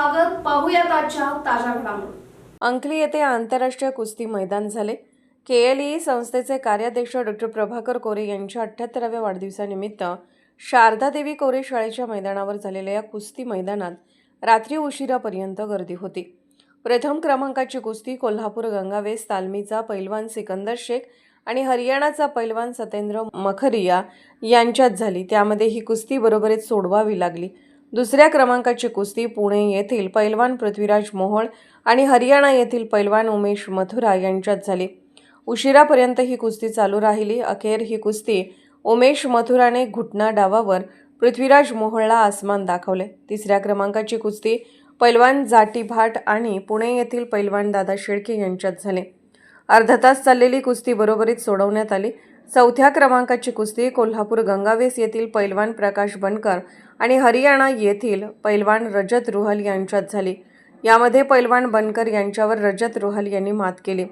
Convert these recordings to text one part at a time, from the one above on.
स्वागत पाहूयात आजच्या ताज्या घडामोडी. अंकली येथे आंतरराष्ट्रीय कुस्ती मैदान झाले. के एल ई संस्थेचे कार्याध्यक्ष डॉक्टर प्रभाकर कोरे यांच्या अठ्ठ्याहत्तराव्या वाढदिवसानिमित्त शारदा देवी कोरे शाळेच्या मैदानावर झालेल्या या कुस्ती मैदानात रात्री उशिरापर्यंत गर्दी होती. प्रथम क्रमांकाची कुस्ती कोल्हापूर गंगावेस तालमीचा पैलवान सिकंदर शेख आणि हरियाणाचा पैलवान सतेंद्र मखरिया यांच्यात झाली. त्यामध्ये ही कुस्ती बरोबरीत सोडवावी लागली. दुसऱ्या क्रमांकाची कुस्ती पुणे येथील पैलवान पृथ्वीराज मोहोळ आणि हरियाणा येथील पैलवान उमेश मथुरा यांच्यात झाली. उशिरापर्यंत ही कुस्ती चालू राहिली. अखेर ही कुस्ती उमेश मथुराने घुटना डावावर पृथ्वीराज मोहोळला आसमान दाखवले. तिसऱ्या क्रमांकाची कुस्ती पैलवान जाटी भाट आणि पुणे येथील पैलवान दादा शेळके यांच्यात झाले. अर्धा तास चाललेली कुस्ती बरोबरीत सोडवण्यात आली. चौथ्या क्रमांकाची कुस्ती कोल्हापूर गंगावेस येथील पैलवान प्रकाश बनकर आणि हरियाणा येथील पैलवान रजत रुहल यांच्यात झाली. यामध्ये पैलवान बनकर यांच्यावर रजत रुहल यांनी मात केली.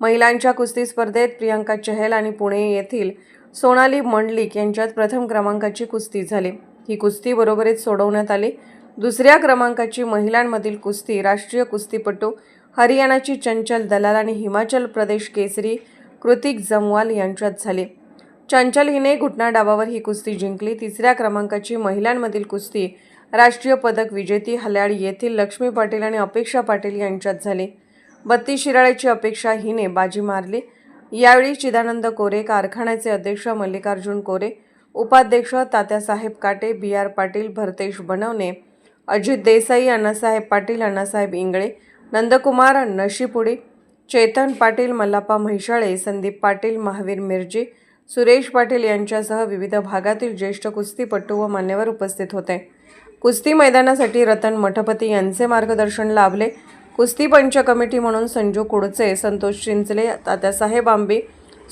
महिलांच्या कुस्ती स्पर्धेत प्रियांका चहल आणि पुणे येथील सोनाली मंडलिक यांच्यात प्रथम क्रमांकाची कुस्ती झाली. ही कुस्ती बरोबरीत सोडवण्यात आली. दुसऱ्या क्रमांकाची महिलांमधील कुस्ती राष्ट्रीय कुस्तीपटू हरियाणाची चंचल दलाल आणि हिमाचल प्रदेश केसरी कृतिक जमवाल यांच्यात झाली. चंचल हिने घुटना डावावर ही कुस्ती जिंकली. तिसऱ्या क्रमांकाची महिलांमधील कुस्ती राष्ट्रीय पदक विजेती हल्याड येथील लक्ष्मी पाटील आणि अपेक्षा पाटील यांच्यात झाली. बत्तीस शिराळ्याची अपेक्षा हिने बाजी मारली. यावेळी चिदानंद कोरे कारखान्याचे अध्यक्ष मल्लिकार्जुन कोरे उपाध्यक्ष तात्यासाहेब काटे बी आर पाटील भरतेश बनवणे अजित देसाई अण्णासाहेब पाटील अण्णासाहेब इंगळे नंदकुमार नशीपुडी चेतन पाटील मल्लाप्पा म्हैशाळे संदीप पाटील महावीर मिरजी सुरेश पाटील यांच्यासह विविध भागातील ज्येष्ठ कुस्तीपटू व मान्यवर उपस्थित होते. कुस्ती मैदानासाठी रतन मठपती यांचे मार्गदर्शन लाभले. कुस्ती पंच कमिटी म्हणून संजू कुडचे संतोष चिंचले तात्यासाहेब आंबे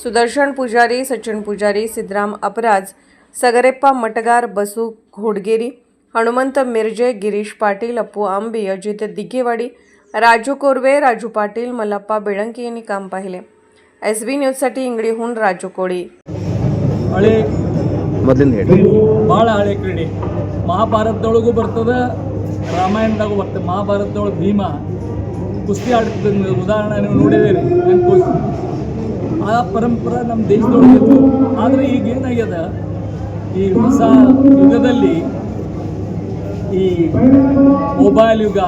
सुदर्शन पुजारी सचिन पुजारी सिद्धराम अपराज सगरेप्पा मटगार बसू घोडगेरी हनुमंत मिरजे गिरीश पाटील अप्पू आंबे अजित दिघेवाडी राजू कोरवे राजू पाटील मल्लाप्पा बेळंकी यांनी काम पाहिले. एस बी न्यूजसाठी इंगडीहून राजू कोळी ಹಳೆ ಮೊದಲಿಂದ ಹೇಳಿ ಭಾಳ ಹಳೆ ಕ್ರೀಡೆ ಮಹಾಭಾರತದೊಳಗೂ ಬರ್ತದೆ ರಾಮಾಯಣದಾಗೂ ಬರ್ತದೆ ಮಹಾಭಾರತದೊಳಗೆ ಭೀಮ ಕುಸ್ತಿ ಆಡ್ತಿದ್ದ ಉದಾಹರಣೆ ನೀವು ನೋಡಿದ್ದೀರಿ ಹೆಂಗ್ ಕುಸ್ತಿ ಆ ಪರಂಪರೆ ನಮ್ಮ ದೇಶದೊಳಗೆ ಇತ್ತು ಆದರೆ ಈಗ ಏನಾಗ್ಯದ ಈ ಹೊಸ ಯುಗದಲ್ಲಿ ಈ ಮೊಬೈಲ್ ಯುಗ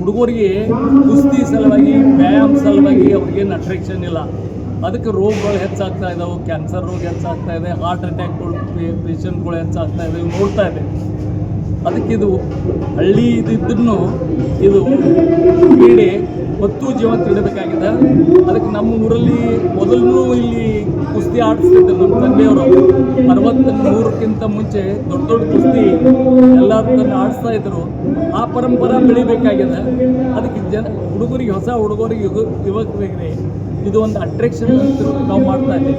ಹುಡುಗರಿಗೆ ಕುಸ್ತಿ ಸಲುವಾಗಿ, ವ್ಯಾಯಾಮ ಸಲುವಾಗಿ ಅವ್ರಿಗೇನು ಅಟ್ರಾಕ್ಷನ್ ಇಲ್ಲ. ಅದಕ್ಕೆ ರೋಗಗಳು ಹೆಚ್ಚಾಗ್ತಾ ಇದಾವೆ ಕ್ಯಾನ್ಸರ್ ರೋಗ ಹೆಚ್ಚಾಗ್ತಾ ಇದೆ ಹಾರ್ಟ್ ಅಟ್ಯಾಕ್ಗಳು ಪೇಷಂಟ್ಗಳು ಹೆಚ್ಚಾಗ್ತಾ ಇದೆ ನೋಡ್ತಾ ಇದೆ ಅದಕ್ಕೆ ಇದು ಹಳ್ಳಿ ಇದಿದ್ದನ್ನು ಇದು ಕ್ರೀಡೆ ಹೊತ್ತು ಜೀವಂತ ಇಡಬೇಕಾಗಿದೆ ಅದಕ್ಕೆ ನಮ್ಮ ಊರಲ್ಲಿ ಮೊದಲು ಇಲ್ಲಿ ಕುಸ್ತಿ ಆಡಿಸ್ತಿದ್ದರು ನಮ್ಮ ತಂದೆಯವರು. ಅರವತ್ತ ನೂರಕ್ಕಿಂತ ಮುಂಚೆ ದೊಡ್ಡ ದೊಡ್ಡ ಕುಸ್ತಿ ಎಲ್ಲರೂ ತಂದು ಆಡಿಸ್ತಾ ಇದ್ದರು ಆ ಪರಂಪರೆ ಬೆಳಿಬೇಕಾಗಿದೆ. ಅದಕ್ಕೆ ಜನ ಹುಡುಗರಿಗೆ, ಹೊಸ ಹುಡುಗರಿಗೆ ಯುಗ ಯುವಕರಿಗೆ ಇದು ಒಂದು ಅಟ್ರಾಕ್ಷನ್ ಅಂತ ನಾವು ಮಾಡ್ತಾ ಇದ್ದೀವಿ.